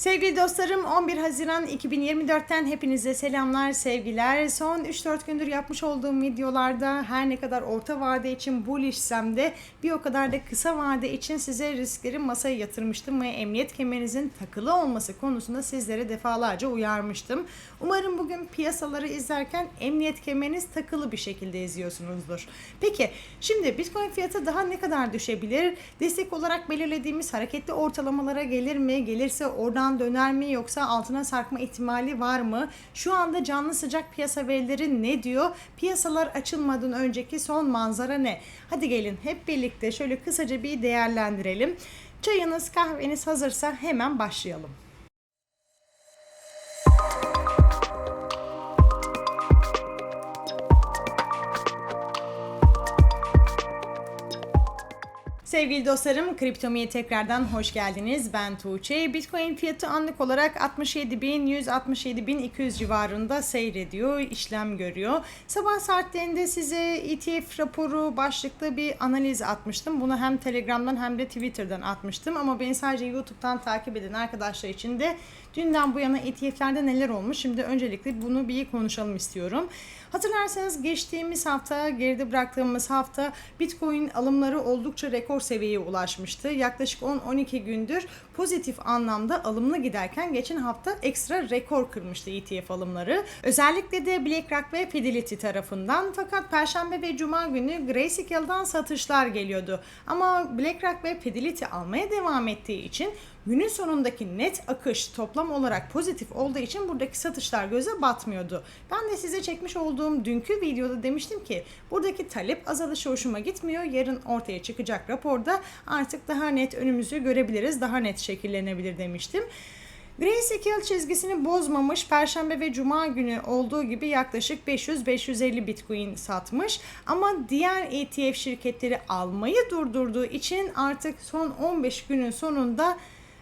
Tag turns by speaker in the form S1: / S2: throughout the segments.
S1: Sevgili dostlarım 11 Haziran 2024'ten hepinize selamlar, sevgiler. Son 3-4 gündür yapmış olduğum videolarda her ne kadar orta vade için bullishsem de bir o kadar da kısa vade için size riskleri masaya yatırmıştım ve emniyet kemerinizin takılı olması konusunda sizlere defalarca uyarmıştım. Umarım bugün piyasaları izlerken emniyet kemeriniz takılı bir şekilde izliyorsunuzdur. Peki şimdi Bitcoin fiyatı daha ne kadar düşebilir? Destek olarak belirlediğimiz hareketli ortalamalara gelir mi? Gelirse oradan döner mi yoksa altına sarkma ihtimali var mı? Şu anda canlı sıcak piyasa verileri ne diyor? Piyasalar açılmadan önceki son manzara ne? Hadi gelin hep birlikte şöyle kısaca bir değerlendirelim. Çayınız kahveniz hazırsa hemen başlayalım. Sevgili dostlarım, Kriptomi'ye tekrardan hoş geldiniz. Ben Tuğçe. Bitcoin fiyatı anlık olarak 67.100-67.200 civarında seyrediyor, işlem görüyor. Sabah saatlerinde size ETF raporu başlıklı bir analiz atmıştım. Bunu hem Telegram'dan hem de Twitter'dan atmıştım. Ama beni sadece YouTube'dan takip eden arkadaşlar için de dünden bu yana ETF'lerde neler olmuş? Şimdi öncelikle bunu bir konuşalım istiyorum. Hatırlarsanız geçtiğimiz hafta, geride bıraktığımız hafta Bitcoin alımları oldukça rekor seviyeye ulaşmıştı. Yaklaşık 10-12 gündür pozitif anlamda alımlı giderken geçen hafta ekstra rekor kırmıştı ETF alımları. Özellikle de BlackRock ve Fidelity tarafından. Fakat Perşembe ve Cuma günü Grayscale'dan satışlar geliyordu. Ama BlackRock ve Fidelity almaya devam ettiği için günün sonundaki net akış toplam olarak pozitif olduğu için buradaki satışlar göze batmıyordu. Ben de size çekmiş olduğum dünkü videoda demiştim ki buradaki talep azalışı hoşuma gitmiyor. Yarın ortaya çıkacak raporda artık daha net önümüzü görebiliriz. Daha net şekillenebilir demiştim. Grayscale çizgisini bozmamış. Perşembe ve Cuma günü olduğu gibi yaklaşık 500-550 Bitcoin satmış. Ama diğer ETF şirketleri almayı durdurduğu için artık son 15 günün sonunda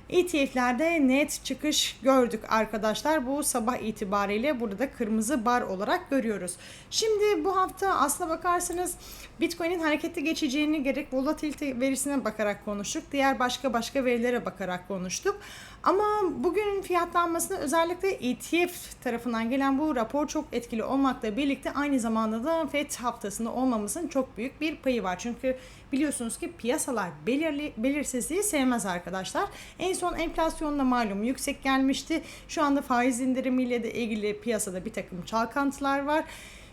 S1: ETF'lerde net çıkış gördük arkadaşlar. Bu sabah itibariyle burada kırmızı bar olarak görüyoruz. Şimdi bu hafta aslına bakarsanız Bitcoin'in hareketli geçeceğini gerek volatilite verisine bakarak konuştuk. Diğer başka başka verilere bakarak konuştuk. Ama bugün fiyatlanmasında özellikle ETF tarafından gelen bu rapor çok etkili olmakla birlikte aynı zamanda da FED haftasında olmamızın çok büyük bir payı var. Çünkü biliyorsunuz ki piyasalar belirli, belirsizliği sevmez arkadaşlar. En son enflasyonla malum yüksek gelmişti. Şu anda faiz indirimiyle de ilgili piyasada bir takım çalkantılar var.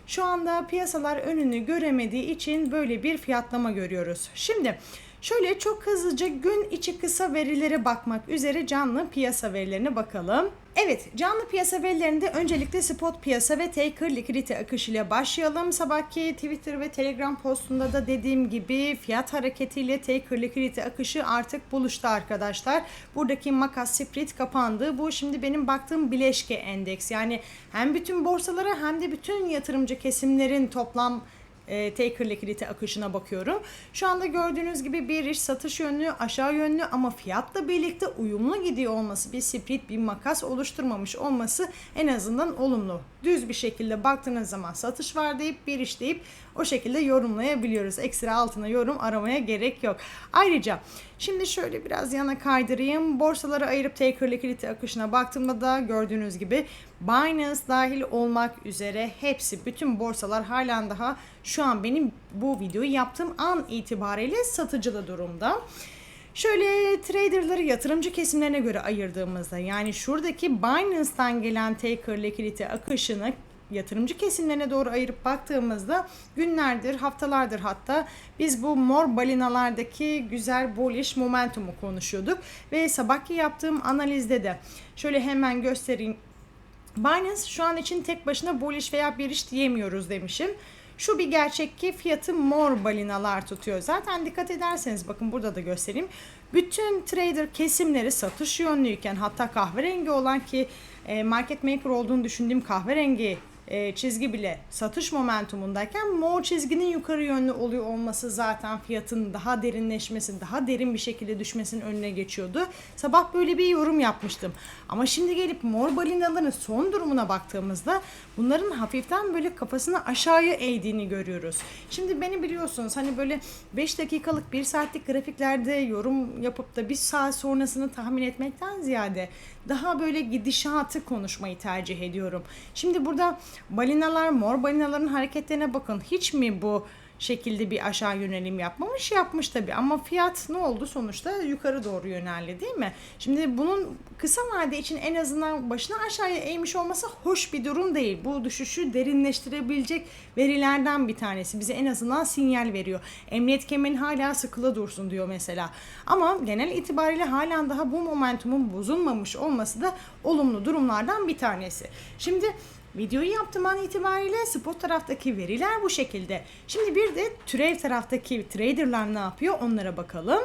S1: Şu anda piyasalar önünü göremediği için böyle bir fiyatlama görüyoruz. Şimdi Şöyle çok hızlıca gün içi kısa verilere bakmak üzere canlı piyasa verilerine bakalım. Evet, canlı piyasa verilerinde öncelikle spot piyasa ve taker likidite akışıyla başlayalım. Sabahki Twitter ve Telegram postunda da dediğim gibi fiyat hareketiyle taker likidite akışı artık buluştu arkadaşlar. Buradaki makas split kapandı. Bu şimdi benim baktığım bileşke endeks. Yani hem bütün borsalara hem de bütün yatırımcı kesimlerin toplam e, taker likidite akışına bakıyorum. Şu anda gördüğünüz gibi bir iş satış yönlü, aşağı yönlü ama fiyatla birlikte uyumlu gidiyor olması, bir split, bir makas oluşturmamış olması en azından olumlu. Düz bir şekilde baktığınız zaman satış var deyip bir iş deyip o şekilde yorumlayabiliyoruz. Ekstra altına yorum aramaya gerek yok. Ayrıca şimdi şöyle biraz yana kaydırayım. Borsaları ayırıp taker liquidity akışına baktığımda da gördüğünüz gibi Binance dahil olmak üzere hepsi bütün borsalar halen daha şu an benim bu videoyu yaptığım an itibariyle satıcılı durumda. Şöyle traderları yatırımcı kesimlerine göre ayırdığımızda yani şuradaki Binance'dan gelen taker liquidity akışını yatırımcı kesimlerine doğru ayırıp baktığımızda günlerdir, haftalardır hatta biz bu mor balinalardaki güzel bullish momentumu konuşuyorduk ve sabahki yaptığım analizde de şöyle hemen göstereyim. Binance şu an için tek başına bullish veya iş diyemiyoruz demişim. Şu bir gerçek ki fiyatı mor balinalar tutuyor. Zaten dikkat ederseniz bakın burada da göstereyim. Bütün trader kesimleri satış yönlüyken hatta kahverengi olan ki e, market maker olduğunu düşündüğüm kahverengi e, çizgi bile satış momentumundayken mor çizginin yukarı yönlü oluyor olması zaten fiyatın daha derinleşmesi, daha derin bir şekilde düşmesinin önüne geçiyordu. Sabah böyle bir yorum yapmıştım. Ama şimdi gelip mor balinaların son durumuna baktığımızda bunların hafiften böyle kafasını aşağıya eğdiğini görüyoruz. Şimdi beni biliyorsunuz hani böyle 5 dakikalık 1 saatlik grafiklerde yorum yapıp da bir saat sonrasını tahmin etmekten ziyade daha böyle gidişatı konuşmayı tercih ediyorum. Şimdi burada balinalar, mor balinaların hareketlerine bakın. Hiç mi bu şekilde bir aşağı yönelim yapmamış yapmış tabi ama fiyat ne oldu sonuçta yukarı doğru yöneldi değil mi? Şimdi bunun kısa vade için en azından başına aşağıya eğmiş olması hoş bir durum değil. Bu düşüşü derinleştirebilecek verilerden bir tanesi. Bize en azından sinyal veriyor. Emniyet kemerin hala sıkılı dursun diyor mesela. Ama genel itibariyle halen daha bu momentumun bozulmamış olması da olumlu durumlardan bir tanesi. Şimdi Videoyu yaptığım an itibariyle spot taraftaki veriler bu şekilde. Şimdi bir de türev taraftaki traderlar ne yapıyor onlara bakalım.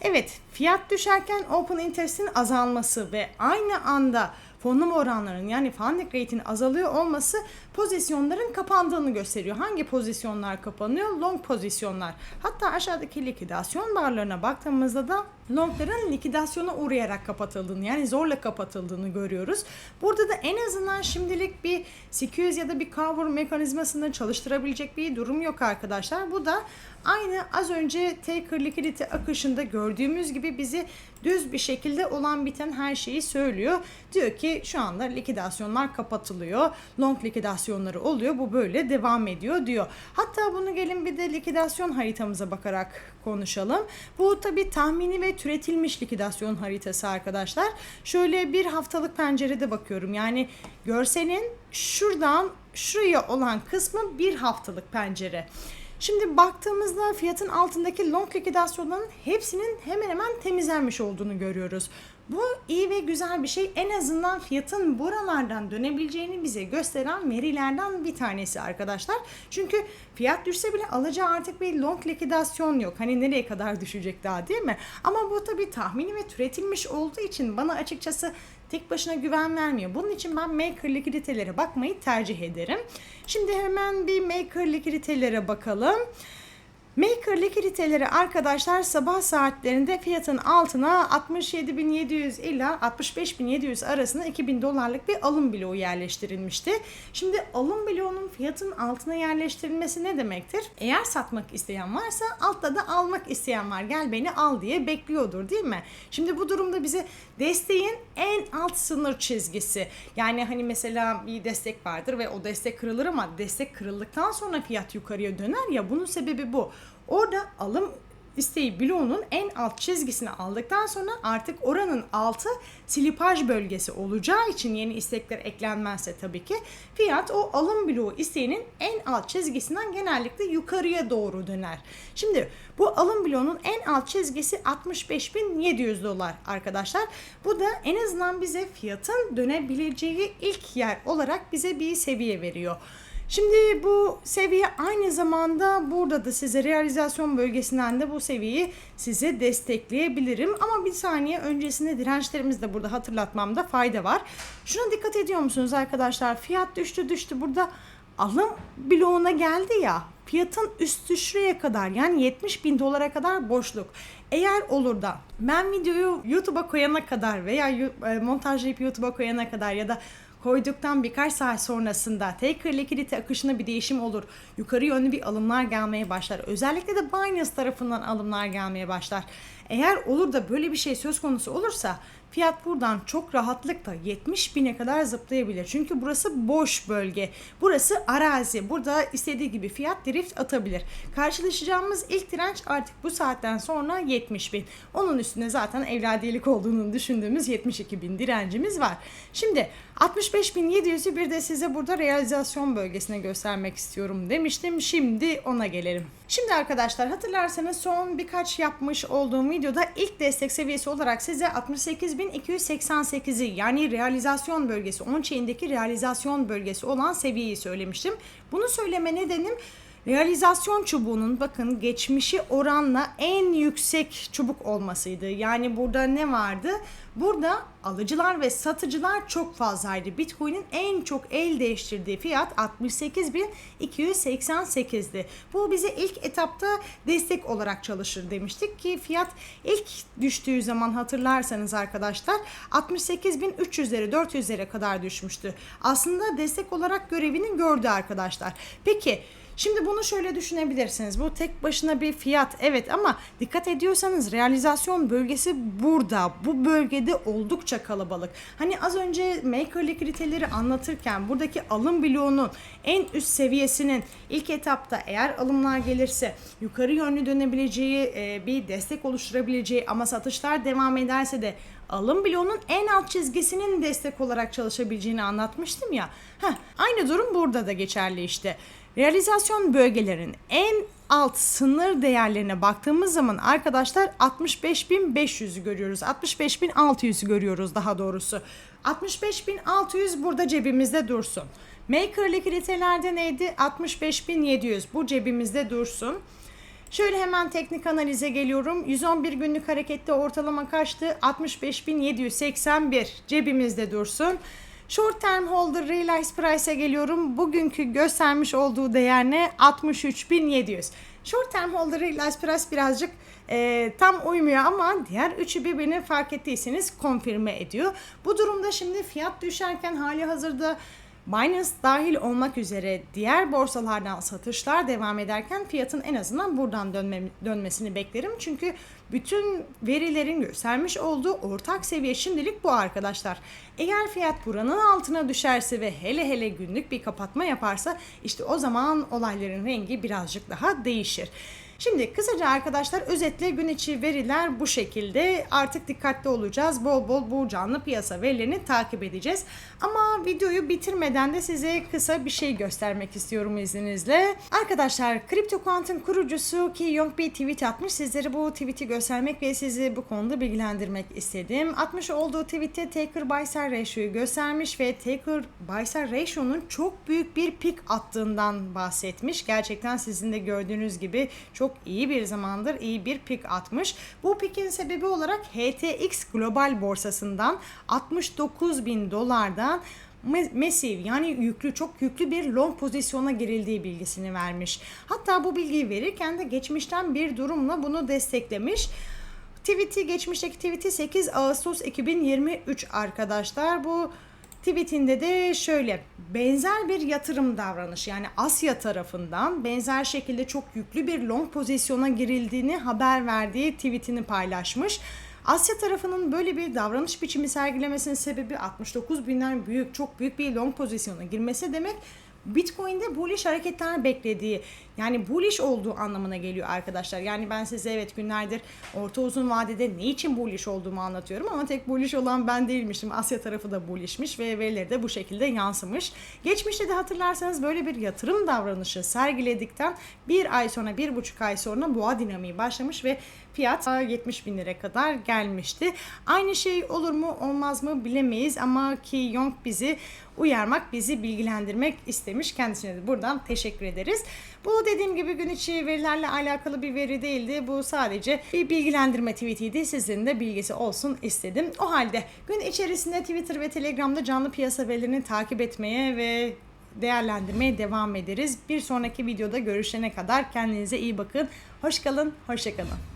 S1: Evet fiyat düşerken open interest'in azalması ve aynı anda fonlama oranlarının yani funding rate'in azalıyor olması pozisyonların kapandığını gösteriyor. Hangi pozisyonlar kapanıyor? Long pozisyonlar. Hatta aşağıdaki likidasyon barlarına baktığımızda da longların likidasyona uğrayarak kapatıldığını yani zorla kapatıldığını görüyoruz. Burada da en azından şimdilik bir 200 ya da bir cover mekanizmasını çalıştırabilecek bir durum yok arkadaşlar. Bu da aynı az önce taker likidite akışında gördüğümüz gibi bizi düz bir şekilde olan biten her şeyi söylüyor. Diyor ki şu anda likidasyonlar kapatılıyor. Long likidasyonları oluyor. Bu böyle devam ediyor diyor. Hatta bunu gelin bir de likidasyon haritamıza bakarak konuşalım. Bu tabi tahmini ve türetilmiş likidasyon haritası arkadaşlar. Şöyle bir haftalık pencerede bakıyorum. Yani görselin şuradan şuraya olan kısmı bir haftalık pencere. Şimdi baktığımızda fiyatın altındaki long likidasyonların hepsinin hemen hemen temizlenmiş olduğunu görüyoruz. Bu iyi ve güzel bir şey. En azından fiyatın buralardan dönebileceğini bize gösteren verilerden bir tanesi arkadaşlar. Çünkü fiyat düşse bile alacağı artık bir long likidasyon yok. Hani nereye kadar düşecek daha değil mi? Ama bu tabii tahmini ve türetilmiş olduğu için bana açıkçası tek başına güven vermiyor. Bunun için ben maker likiditelere bakmayı tercih ederim. Şimdi hemen bir maker likiditelere bakalım. Maker likiditeleri arkadaşlar sabah saatlerinde fiyatın altına 67.700 ila 65.700 arasında 2000 dolarlık bir alım bloğu yerleştirilmişti. Şimdi alım bloğunun fiyatın altına yerleştirilmesi ne demektir? Eğer satmak isteyen varsa altta da almak isteyen var gel beni al diye bekliyordur değil mi? Şimdi bu durumda bize desteğin en alt sınır çizgisi. Yani hani mesela bir destek vardır ve o destek kırılır ama destek kırıldıktan sonra fiyat yukarıya döner ya bunun sebebi bu. Orada alım isteği bloğunun en alt çizgisini aldıktan sonra artık oranın altı silipaj bölgesi olacağı için yeni istekler eklenmezse tabii ki fiyat o alım bloğu isteğinin en alt çizgisinden genellikle yukarıya doğru döner. Şimdi bu alım bloğunun en alt çizgisi 65.700 dolar arkadaşlar. Bu da en azından bize fiyatın dönebileceği ilk yer olarak bize bir seviye veriyor. Şimdi bu seviye aynı zamanda burada da size realizasyon bölgesinden de bu seviyeyi size destekleyebilirim. Ama bir saniye öncesinde dirençlerimizi de burada hatırlatmamda fayda var. Şuna dikkat ediyor musunuz arkadaşlar? Fiyat düştü düştü burada alım bloğuna geldi ya fiyatın üstü şuraya kadar yani 70 bin dolara kadar boşluk. Eğer olur da ben videoyu YouTube'a koyana kadar veya montajlayıp YouTube'a koyana kadar ya da koyduktan birkaç saat sonrasında Taker likidite akışına bir değişim olur. Yukarı yönlü bir alımlar gelmeye başlar. Özellikle de Binance tarafından alımlar gelmeye başlar. Eğer olur da böyle bir şey söz konusu olursa fiyat buradan çok rahatlıkla 70 bine kadar zıplayabilir. Çünkü burası boş bölge. Burası arazi. Burada istediği gibi fiyat drift atabilir. Karşılaşacağımız ilk direnç artık bu saatten sonra 70 bin. Onun üstüne zaten evladiyelik olduğunu düşündüğümüz 72 bin direncimiz var. Şimdi 65.700'ü bir de size burada realizasyon bölgesine göstermek istiyorum demiştim. Şimdi ona gelelim. Şimdi arkadaşlar hatırlarsanız son birkaç yapmış olduğum videoda ilk destek seviyesi olarak size 68.288'i yani realizasyon bölgesi, on chain'deki realizasyon bölgesi olan seviyeyi söylemiştim. Bunu söyleme nedenim Realizasyon çubuğunun bakın geçmişi oranla en yüksek çubuk olmasıydı. Yani burada ne vardı? Burada alıcılar ve satıcılar çok fazlaydı. Bitcoin'in en çok el değiştirdiği fiyat 68.288'di. Bu bize ilk etapta destek olarak çalışır demiştik ki fiyat ilk düştüğü zaman hatırlarsanız arkadaşlar 68.300'lere 400'lere kadar düşmüştü. Aslında destek olarak görevini gördü arkadaşlar. Peki Şimdi bunu şöyle düşünebilirsiniz. Bu tek başına bir fiyat evet ama dikkat ediyorsanız realizasyon bölgesi burada. Bu bölgede oldukça kalabalık. Hani az önce maker likriteleri anlatırken buradaki alım bloğunun en üst seviyesinin ilk etapta eğer alımlar gelirse yukarı yönlü dönebileceği e, bir destek oluşturabileceği ama satışlar devam ederse de alım bloğunun en alt çizgisinin destek olarak çalışabileceğini anlatmıştım ya. Heh, aynı durum burada da geçerli işte. Realizasyon bölgelerin en alt sınır değerlerine baktığımız zaman arkadaşlar 65.500'ü görüyoruz. 65.600'ü görüyoruz daha doğrusu. 65.600 burada cebimizde dursun. Maker likiditelerde neydi? 65.700 bu cebimizde dursun. Şöyle hemen teknik analize geliyorum. 111 günlük harekette ortalama kaçtı? 65.781 cebimizde dursun. Short term holder realized price'e geliyorum. Bugünkü göstermiş olduğu değer ne? 63.700. Short term holder realized price birazcık e, tam uymuyor ama diğer üçü birbirini fark ettiyseniz konfirme ediyor. Bu durumda şimdi fiyat düşerken hali hazırda Binance dahil olmak üzere diğer borsalardan satışlar devam ederken fiyatın en azından buradan dönme, dönmesini beklerim. Çünkü bütün verilerin göstermiş olduğu ortak seviye şimdilik bu arkadaşlar. Eğer fiyat buranın altına düşerse ve hele hele günlük bir kapatma yaparsa işte o zaman olayların rengi birazcık daha değişir. Şimdi kısaca arkadaşlar özetle gün içi veriler bu şekilde. Artık dikkatli olacağız. Bol bol bu canlı piyasa verilerini takip edeceğiz. Ama videoyu bitirmeden de size kısa bir şey göstermek istiyorum izninizle. Arkadaşlar Crypto Quant'ın kurucusu Ki Yong bir tweet atmış. Sizlere bu tweet'i göstermek ve sizi bu konuda bilgilendirmek istedim. Atmış olduğu tweette Taker Buy Sell Ratio'yu göstermiş ve Taker Buy Sell Ratio'nun çok büyük bir pik attığından bahsetmiş. Gerçekten sizin de gördüğünüz gibi çok iyi bir zamandır iyi bir pik atmış. Bu pikin sebebi olarak HTX Global borsasından 69 bin dolardan massive yani yüklü çok yüklü bir long pozisyona girildiği bilgisini vermiş. Hatta bu bilgiyi verirken de geçmişten bir durumla bunu desteklemiş. Tweet'i geçmişteki tweet'i 8 Ağustos 2023 arkadaşlar. Bu tweetinde de şöyle benzer bir yatırım davranış yani Asya tarafından benzer şekilde çok yüklü bir long pozisyona girildiğini haber verdiği tweetini paylaşmış. Asya tarafının böyle bir davranış biçimi sergilemesinin sebebi 69 binden büyük, çok büyük bir long pozisyona girmesi demek Bitcoin'de bullish hareketler beklediği yani bullish olduğu anlamına geliyor arkadaşlar. Yani ben size evet günlerdir orta uzun vadede ne için bullish olduğumu anlatıyorum ama tek bullish olan ben değilmişim. Asya tarafı da bullishmiş ve verileri de bu şekilde yansımış. Geçmişte de hatırlarsanız böyle bir yatırım davranışı sergiledikten bir ay sonra, bir buçuk ay sonra boğa dinamiği başlamış ve fiyat 70 bin lira kadar gelmişti. Aynı şey olur mu olmaz mı bilemeyiz ama ki Yong bizi uyarmak, bizi bilgilendirmek istemiş. Kendisine de buradan teşekkür ederiz. Bu dediğim gibi gün içi verilerle alakalı bir veri değildi. Bu sadece bir bilgilendirme tweetiydi. Sizlerin de bilgisi olsun istedim. O halde gün içerisinde Twitter ve Telegram'da canlı piyasa verilerini takip etmeye ve değerlendirmeye devam ederiz. Bir sonraki videoda görüşene kadar kendinize iyi bakın. Hoş kalın, hoşça kalın.